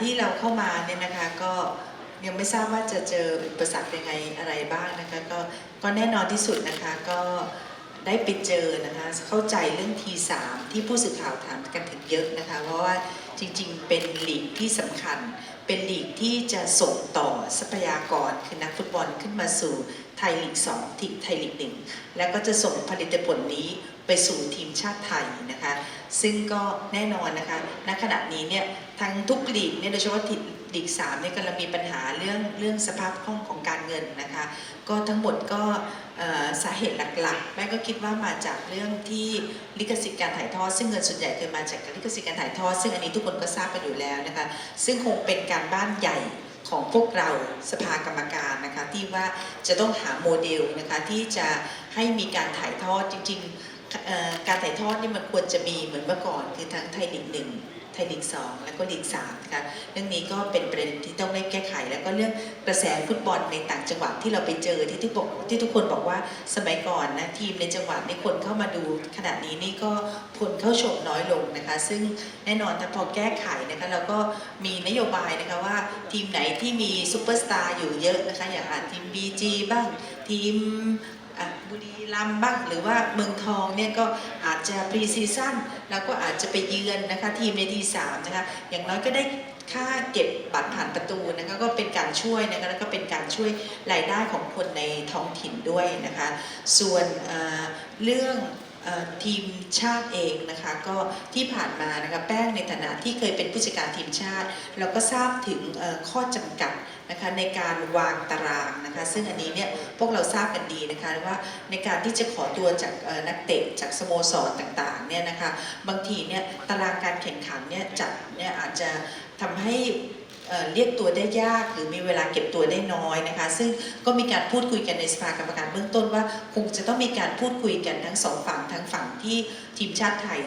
ที่เราเข้ามาเนี่ยนะคะก็ยังไม่ทราบว่าจะเจออุปสรรคยังไงอะไรบ้างนะคะก็ก็แน่นอนที่สุดนะคะก็ได้ไปเจอนะคะเข้าใจเรื่อง T3 ที่ผู้สื่อข่าวถามกันถึงเยอะนะคะเพราะว่า จริงๆ เป็นลีกที่สำคัญ เป็นลีกที่จะส่งต่อทรัพยากรคือนักฟุตบอลขึ้นมาสู่ไทยลีก2ทีมไทยลีกหนึ่งแล้วก็จะส่งผลิตผลนี้ไปสู่ทีมชาติไทยนะคะ ซึ่งก็แน่นอนนะคะณขณะนี้เนี่ยทั้งทุกลีกเนี่ยโดยเฉพาะ ลีกสามเนี่ยกำลังมีปัญหาเรื่องเรื่องสภาพคล่องของการเงินนะคะ ก็ทั้งหมดก็สาเหตุหลักๆ แม่ก็คิดว่ามาจากเรื่องที่ลิขสิทธิ์การถ่ายทอด ซึ่งเงินส่วนใหญ่เคยมาจากลิขสิทธิ์การถ่ายทอด ซึ่งอันนี้ทุกคนก็ทราบกันอยู่แล้วนะคะ ซึ่งคงเป็นการบ้านใหญ่ของพวกเราสภากรรมการนะคะที่ว่าจะต้องหาโมเดลนะคะที่จะให้มีการถ่ายทอดจริง ๆ การถ่ายทอดนี่มันควรจะมีเหมือนเมื่อก่อนคือทั้งไทยลีกหนึ่งไทยลีกสองแล้วก็ลีกสามนะคะเรื่องนี้ก็เป็นประเด็นที่ต้องได้แก้ไข แล้วก็เรื่องกระแสฟุตบอลในต่างจังหวัดที่เราไปเจอที่ทุกบอกที่ทุกคนบอกว่าสมัยก่อนนะทีมในจังหวัดนี่คนเข้ามาดูขณะนี้นี่ก็คนเข้าชมน้อยลงนะคะ ซึ่งแน่นอนถ้าพอแก้ไขนะคะเราก็มีนโยบายนะคะว่าทีมไหนที่มีซูเปอร์สตาร์อยู่เยอะนะคะอย่างอาจทีม BG บ้างทีม บุรีรัมย์บ้างหรือว่าเมืองทองเนี่ยก็อาจจะพรีซีซั่นแล้วก็อาจจะไปเยือนนะคะทีมในทีสามนะคะอย่างน้อยก็ได้ค่าเก็บบัตรผ่านประตูนะคะก็เป็นการช่วยนะคะแล้วก็เป็นการช่วยรายได้ของคนในท้องถิ่นด้วยนะคะ ส่วนเรื่อง ทีมชาติเองนะคะก็ที่ผ่านมานะคะแป้งในฐานะที่เคยเป็นผู้จัดการทีมชาติ เราก็ทราบถึงข้อจำกัดนะคะในการวางตารางนะคะซึ่งอันนี้เนี่ยพวกเราทราบกันดีนะคะว่าในการที่จะขอตัวจากนักเตะจากสโมสรต่างๆเนี่ยนะคะบางทีเนี่ยตารางการแข่งขันเนี่ยจัดเนี่ยอาจจะทำให้ เเรียกตัวได้ยากหรือมีเวลาเก็บตัวได้น้อยนะคะ ซึ่งก็มีการพูดคุยกันในสภากรรมการเบื้องต้นว่าคงจะต้องมีการพูดคุยกันทั้งสองฝั่งทั้งฝั่งที่ทีมชาติไทย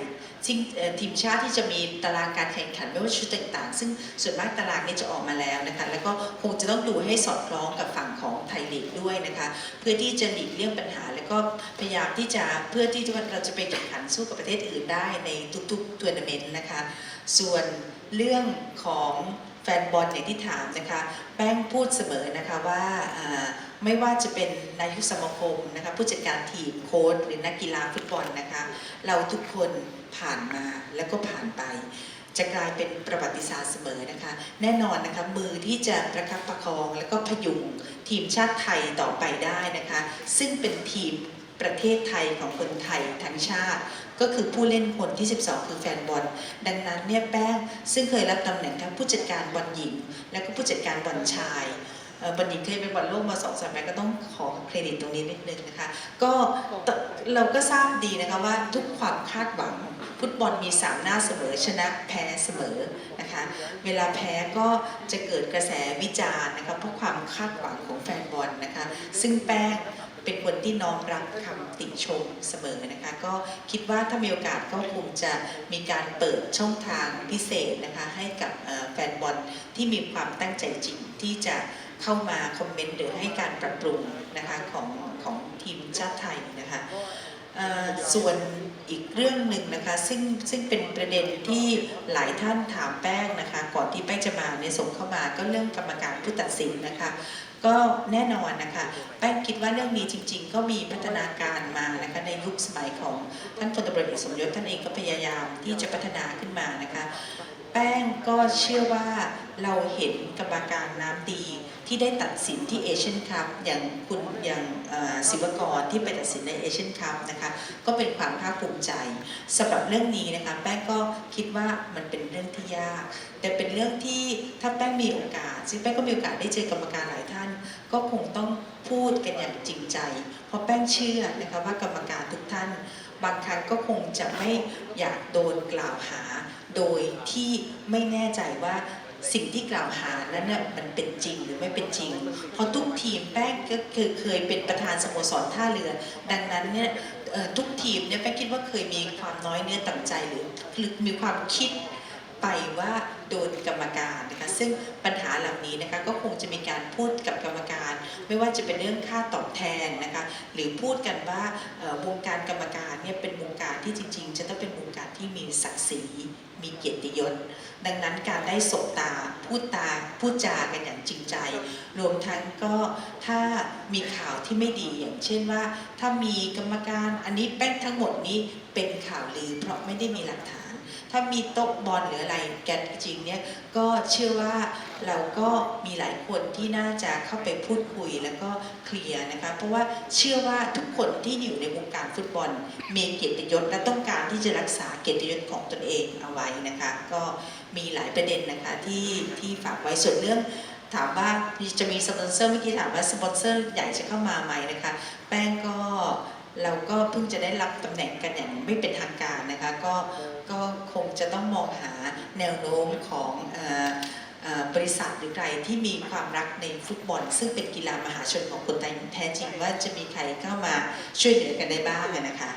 ซึ่งทีมชาติที่จะมีตารางการแข่งขันไม่ว่าชุดต่างๆ ซึ่งส่วนมากตารางนี้จะออกมาแล้วนะคะ แล้วก็คงจะต้องดูให้สอดคล้องกับฝั่งของไทยลีกด้วยนะคะ เพื่อที่จะหลีกเลี่ยงปัญหา แล้วก็พยายามที่จะเพื่อที่เราจะไปแข่งขันสู้กับประเทศอื่นได้ในทุกๆทัวร์นาเมนต์นะคะ ส่วนเรื่องของ แฟนบอลอย่างที่ถามนะคะแป้งพูดเสมอนะคะว่าไม่ว่าจะเป็นนายกสมาคมนะคะผู้จัดการทีมโค้ชหรือนักกีฬาฟุตบอลนะคะเราทุกคนผ่านมาแล้วก็ผ่านไป จะกลายเป็นประวัติศาสตร์เสมอนะคะ แน่นอนนะคะมือที่จะประคับประคอง แล้วก็พยุงทีมชาติไทยต่อไปได้นะคะ ซึ่งเป็นทีม ประเทศไทยของคนไทยทั้งชาติ ก็คือผู้เล่นคนที่ 12 คือแฟนบอล ดังนั้นเนี่ยแป้งซึ่งเคยรับตำแหน่งทั้งผู้จัดการบอลหญิง และก็ผู้จัดการบอลชายเอ่อบอลหญิงเคยไปบอลโลกมาสองสมัยก็ต้องขอเครดิตตรงนี้นิดนึงนะคะ ก็ตเราก็ทราบดีนะคะว่าทุกความคาดหวังฟุตบอลมีสามหน้าเสมอชนะแพ้เสมอนะคะ เวลาแพ้ก็จะเกิดกระแสวิจารณ์นะคะเพราะความคาดหวังของแฟนบอลนะคะ ซึ่งแป้ง เป็นคนที่น้อมรับคำติชมเสมอนะคะ ก็คิดว่าถ้ามีโอกาสก็คงจะมีการเปิดช่องทางพิเศษนะคะให้กับแฟนบอลที่มีความตั้งใจจริงที่จะเข้ามาคอมเมนต์หรือให้การปรับปรุงนะคะของของทีมชาติไทยนะคะ ส่วนอีกเรื่องหนึ่งนะคะซึ่งซึ่งเป็นประเด็นที่หลายท่านถามแป้งนะคะ ก่อนที่แป้งจะมาเนี่ยส่งเข้ามาก็เรื่องกรรมการผู้ตัดสินนะคะ ก็แน่นอนนะคะแป้งคิดว่าเรื่องนี้จริง ๆ ก็มีพัฒนาการมานะคะในยุคสมัยของท่านพลตำรวจเอกสมยศท่านเองก็พยายามที่จะพัฒนาขึ้นมานะคะ แป้งก็เชื่อว่าเราเห็นกรรมการน้ำดี ที่ได้ตัดสินที่เอเชียนคัพอย่างคุณอย่างศิวกรที่ไปตัดสินในเอเชียนคัพนะคะก็เป็นความภาคภูมิใจสำหรับเรื่องนี้นะคะแป้งก็คิดว่ามันเป็นเรื่องที่ยาก แต่เป็นเรื่องที่ถ้าแป้งมีโอกาส ซึ่งแป้งก็มีโอกาสได้เจอกรรมการหลายท่าน ก็คงต้องพูดกันอย่างจริงใจ เพราะแป้งเชื่อนะคะว่ากรรมการทุกท่าน บางครั้งก็คงจะไม่อยากโดนกล่าวหา โดยที่ไม่แน่ใจว่า สิ่งที่กล่าวหานั้นน่ะมันเป็นจริงหรือไม่เป็นจริง เพราะทุกทีมแป้งก็คือเคยเป็นประธานสโมสรท่าเรือ ดังนั้นเนี่ยเอ่อทุกทีมเนี่ยแป้งคิดว่าเคยมีความน้อยเนื้อต่ำใจหรือมีความคิดไปว่าโดนกรรมการนะคะซึ่งปัญหาเหล่านี้นะคะก็คงจะมีการพูดกับกรรมการ ไม่ว่าจะเป็นเรื่องค่าตอบแทนนะคะหรือพูดกันว่าวงการกรรมการเนี่ยเป็นวงการที่จริง ๆ จะต้องเป็นวงการที่มีศักดิ์ศรีมีเกียรติยศ ดังนั้นการได้สบตาพูดตาพูดจากันอย่างจริงใจ รวมทั้งก็ถ้ามีข่าวที่ไม่ดีอย่างเช่นว่า ถ้ามีกรรมการอันนี้แป้งทั้งหมดนี้เป็นข่าวลือเพราะไม่ได้มีหลักฐาน ถ้ามีโต๊ะบอลหรืออะไรกันจริงเนี่ยก็เชื่อว่าเราก็มีหลายคนที่น่าจะเข้าไปพูดคุยแล้วก็เคลียร์นะคะเพราะว่าเชื่อว่าทุกคนที่อยู่ในวงการฟุตบอลมีเกียรติยศและต้องการที่จะรักษาเกียรติยศของตนเองเอาไว้นะคะ ก็มีหลายประเด็นนะคะที่ที่ฝากไว้ส่วนเรื่องถามว่าจะมีสปอนเซอร์เมื่อกี้ถามว่าสปอนเซอร์ใหญ่จะเข้ามาไหมนะคะ แป้งก็เราก็เพิ่งจะได้รับตำแหน่งกันอย่างไม่เป็นทางการนะคะ ก็ จะต้องมองหาแนวโน้มของบริษัทหรือใครที่มีความรักในฟุตบอล ซึ่งเป็นกีฬามหาชนของคนไทยแท้จริงว่าจะมีใครเข้ามาช่วยเหลือกันได้บ้างนะคะ